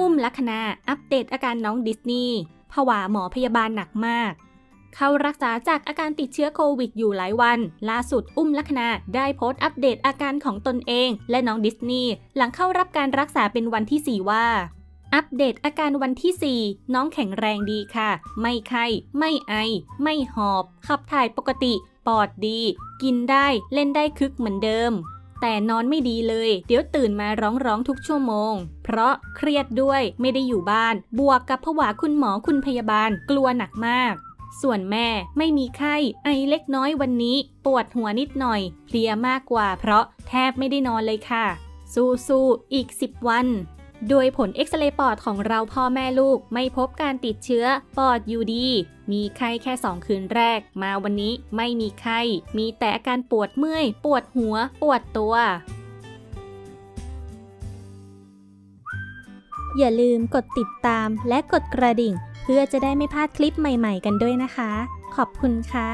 อุ้มลัคนาอัปเดตอาการน้องดิสนีย์ผวาหมอพยาบาลหนักมาก เข้ารักษาจากอาการติดเชื้อโควิดอยู่หลายวัน ล่าสุดอุ้มลัคนาได้โพสต์อัปเดตอาการของตนเอง และน้องดิสนีย์หลังเข้ารับการรักษาเป็นวันที่ 4 ว่าอัปเดตอาการวันที่ 4 น้องแข็งแรงดีค่ะ ไม่ไข้ ไม่ไอ ไม่หอบ ขับถ่ายปกติ ปอดดี กินได้ เล่นได้คึกเหมือนเดิม แต่นอนไม่ดีเลย เดี๋ยวตื่นมาร้องร้องทุกชั่วโมง เพราะเครียดด้วยไม่ได้อยู่บ้าน บวกกับผวาคุณหมอคุณพยาบาลกลัวหนักมาก ส่วนแม่ไม่มีไข้ไอเล็กน้อยวันนี้ ปวดหัวนิดหน่อย เพลียมากกว่า เพราะแทบไม่ได้นอนเลยค่ะ สู้ๆอีก 10 วัน โดยผลเอ็กซเรย์ปอดของเราพ่อแม่ลูกไม่พบการติดเชื้อปอดอยู่ดี มีไข้แค่ 2 คืนแรก มาวันนี้ไม่มีไข้ มีแต่อาการปวดเมื่อย ปวดหัว ปวดตัว อย่าลืมกดติดตามและกดกระดิ่ง เพื่อจะได้ไม่พลาดคลิปใหม่ๆกันด้วยนะคะ ขอบคุณค่ะ